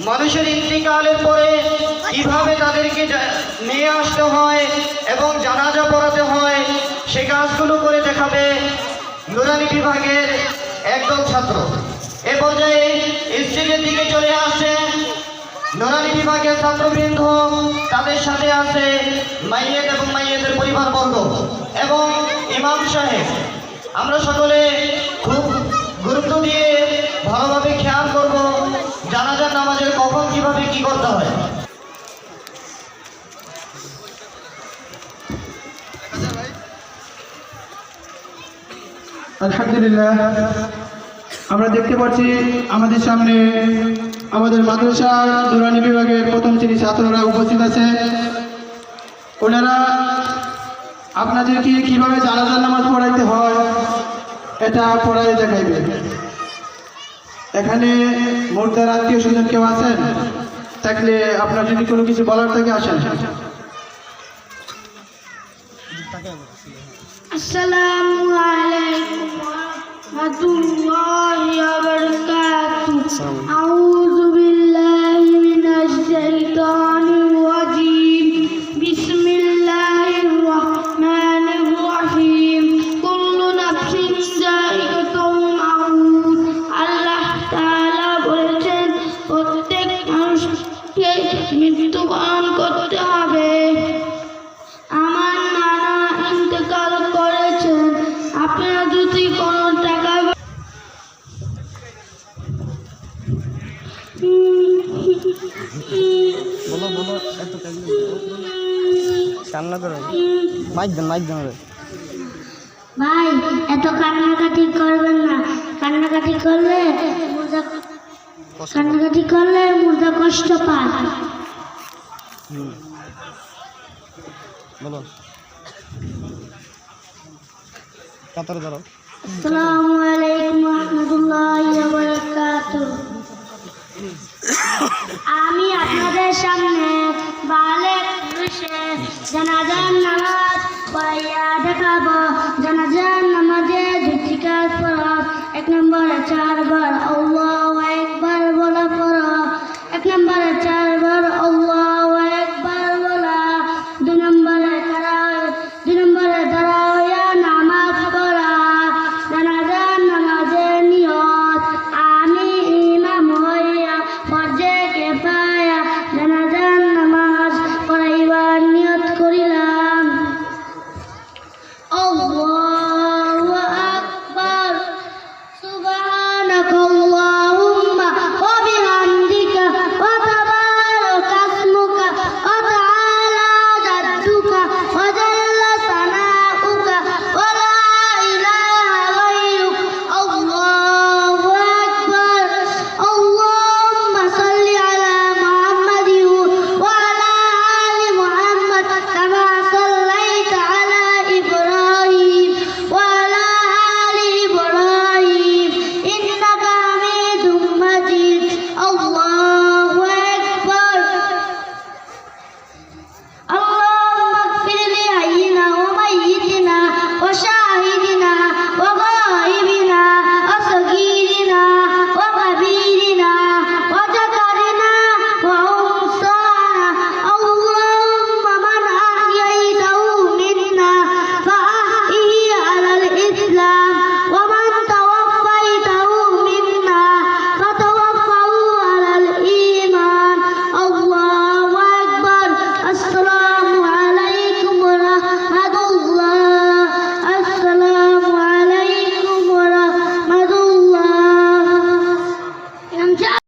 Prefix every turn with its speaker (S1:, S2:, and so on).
S1: মানুষের ইন্তিকালের পরে কীভাবে তাদেরকে নিয়ে আসতে হয় এবং জানাজা পড়াতে হয়, সে কাজগুলো করে দেখাবে নুরানি বিভাগের একদল ছাত্র। এ পর্যায়ে স্টেজের দিকে চলে আসে নুরানি বিভাগের ছাত্রবৃন্দ। তাদের সাথে আছে মাইয়েদ এবং মাইয়েদের পরিবারবর্গ এবং ইমাম সাহেব। আমরা সকলে
S2: আলহামদুলিল্লাহ। আমরা দেখতে পাচ্ছি আমাদের সামনে আমাদের মাদ্রাসা দুরানি বিভাগের প্রথম শ্রেণির ছাত্ররা উপস্থিত আছে। ওনারা আপনাদেরকে কীভাবে জানাজার নামাজ পড়াইতে হয় এটা পড়াই দেখাইবে। এখানে মোর্দার আত্মীয় স্বজন কেউ আছেন? থাকলে আপনার যদি কোনো কিছু বলার থাকে, আসেন।
S3: আসসালাম রহমতুল্লাহ
S4: বলো বলো এত কান্না করো।
S3: ভাই এত কান্নাকাটি করবেন না। কান্নাকাটি করলে কান্নাকাটি করলে মুর্দা কষ্ট পায়।
S4: বলো। কাতারে ধরো।
S3: আসসালামু আলাইকুম রহমতুল্লাহ আমি আপনাদের সামনে বালে পুরুষে জানাজার নামাজ পড়াইয়া দেখাবো।